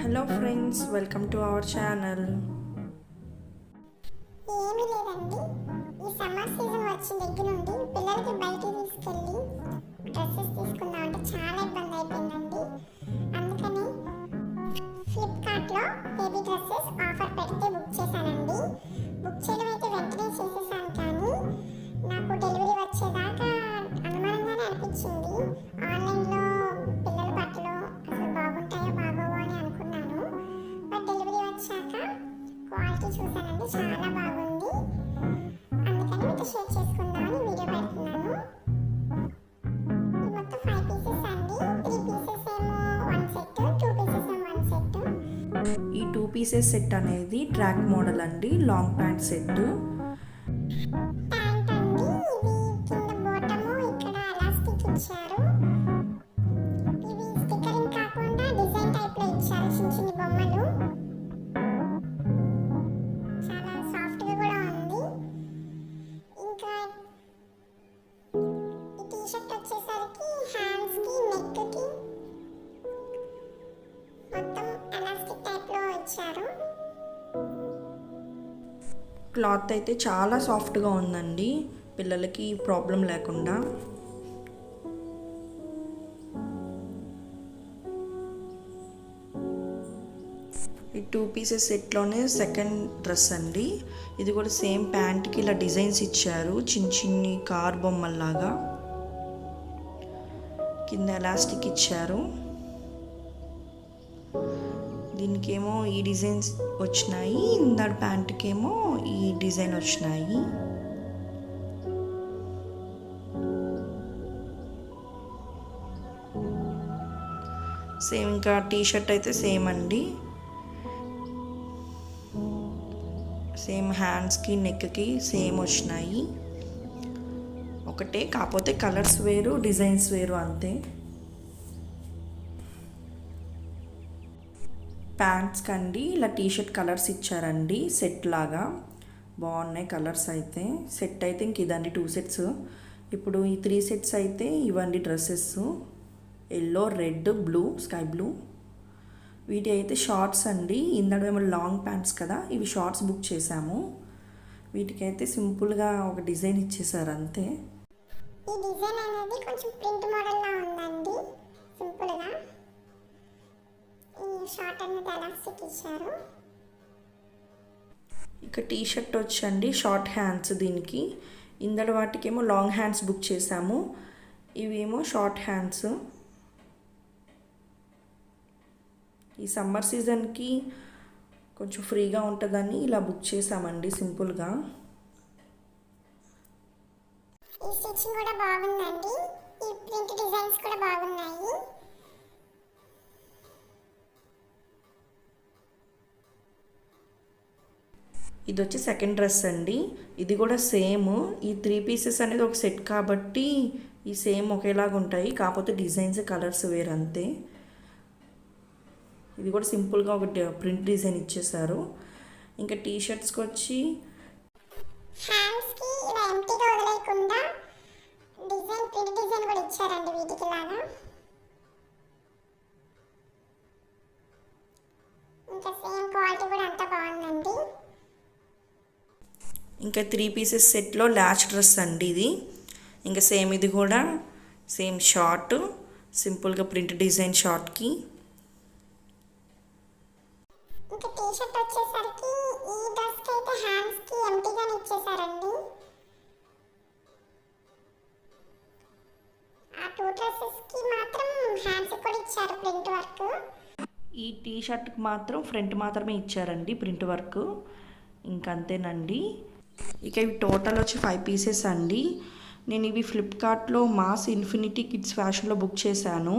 Hello friends welcome to our channel ఏమీ లేదండి. ఈ సమ్మర్ సీజన్ వచ్చిన దగ్గర నుండి పిల్లలకి చాలా బాగుంది. అందుకని మీతో షేర్ చేసుకుందామని వీడియో పెడుతున్నాను. మొత్తం ఫైవ్ పీసెస్ అండి. త్రీ పీసెస్ ఏమో వన్ సెట్ టూ పీసెస్ ఏమో వన్ సెట్ ఈ టూ పీసెస్ సెట్ అనేది ట్రాక్ మోడల్ అండి. లాంగ్ ప్యాంట్ సెట్ క్లాత్ అయితే చాలా సాఫ్ట్గా ఉందండి. పిల్లలకి ప్రాబ్లం లేకుండా. ఈ టూ పీసెస్ సెట్లోనే సెకండ్ డ్రెస్ అండి. ఇది కూడా సేమ్ ప్యాంట్కి ఇలా డిజైన్స్ ఇచ్చారు. చిన్న చిన్ని కార్ బొమ్మల్లాగా. కింద ఎలాస్టిక్ ఇచ్చారు. దీనికేమో ఈ డిజైన్స్ వచ్చినాయి ఇందాడు ప్యాంట్కేమో ఈ డిజైన్ వచ్చినాయి. సేమ్ ఇంకా టీ షర్ట్ అయితే సేమ్ అండి. సేమ్ హ్యాండ్స్కి నెక్కి సేమ్ వచ్చినాయి. ఒకటే కాకపోతే కలర్స్ వేరు డిజైన్స్ వేరు అంతే. ప్యాంట్స్ కండి ఇలా టీ షర్ట్ కలర్స్ ఇచ్చారండి సెట్ లాగా. బాగున్నాయి కలర్స్ అయితే. సెట్ అయితే ఇంక ఇదండి టూ సెట్స్. ఇప్పుడు ఈ త్రీ సెట్స్ అయితే ఇవ్వండి dresses. Yellow red blue sky blue. వీటి అయితే షార్ట్స్ అండి. ఇందడేమో లాంగ్ ప్యాంట్స్ కదా ఇవి షార్ట్స్ బుక్ చేశాము. వీటికైతే సింపుల్గా ఒక డిజైన్ ఇచ్చేసారు అంతే. ఈ డిజైన్ అనేది కొంచెం ప్రింట్ మోడల్లా ఉందండి. షార్ట్ అనేది ఇచ్చారు ఇక టీ షర్ట్ వచ్చండి షార్ట్ హ్యాండ్స్ దీనికి. ఇందడ వాటికేమో లాంగ్ హ్యాండ్స్ బుక్ చేసాము ఇవేమో షార్ట్ హ్యాండ్స్. ఈ సమ్మర్ సీజన్కి కొంచెం ఫ్రీగా ఉంటుందని ఇలా బుక్ చేసామండి సింపుల్గా. ఈ స్టిచ్చింగ్ కూడా బాగుందండి. ఈ ప్రింట్ డిజైన్స్ కూడా బాగున్నాయి. ఇది వచ్చి సెకండ్ డ్రెస్ అండి. ఇది కూడా సేమ్ ఈ త్రీ పీసెస్ అనేది ఒక సెట్ కాబట్టి ఈ సేమ్ ఒకేలాగా ఉంటాయి. కాకపోతే డిజైన్స్ కలర్స్ వేరు అంతే. ఇది కూడా సింపుల్గా ఒక ప్రింట్ డిజైన్ ఇచ్చేసారు. ఇంకా టీ షర్ట్స్కి వచ్చి హ్యాండ్స్కి ఇలా ఎంటీగా వదిలేయకుండా డిజైన్ ప్రింట్ డిజైన్ కూడా ఇచ్చారండి వీటికి లాగా ఇంకా సేమ్ క్వాలిటీ కూడా అంతా బాగుందండి ఇంకా త్రీ పీసెస్ సెట్లో లాచ్ డ్రెస్ అండి ఇది. ఇంకా సేమ్ ఇది కూడా సేమ్ షార్ట్ సింపుల్గా ప్రింట్ డిజైన్ షార్ట్కి. ఇంకా టీ షర్ట్ వచ్చేసరికి ఈ డ్రెస్కి అయితే హ్యాండ్స్కి ఎంటీగానే ఇచ్చేసారండి. ఆ టూ మాత్రం హ్యాండ్స్ కూడా ఇచ్చారు ప్రింట్ వర్క్. ఈ టీ షర్ట్కి మాత్రం ఫ్రంట్ మాత్రమే ఇచ్చారండి ప్రింట్ వర్క్. ఇంకంతేనండి. ఇక ఇవి టోటల్ వచ్చి ఫైవ్ పీసెస్ అండి. నేను ఇవి ఫ్లిప్కార్ట్లో మాస్ ఇన్ఫినిటీ కిడ్స్ ఫ్యాషన్లో బుక్ చేశాను.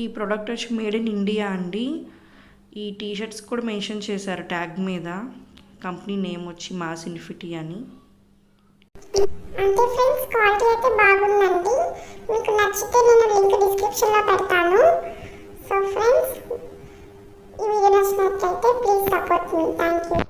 ఈ ప్రోడక్ట్ వచ్చి మేడ్ ఇన్ ఇండియా అండి. ఈ టీషర్ట్స్ కూడా మెన్షన్ చేశారు ట్యాగ్ మీద. కంపెనీ నేమ్ వచ్చి మాస్ ఇన్ఫినిటీ అని. అంటే ఫ్రెండ్స్ క్వాలిటీ అయితే బాగుందండి. మీకు నచ్చితే నేను లింక్ డిస్క్రిప్షన్లో పెడతాను. So friends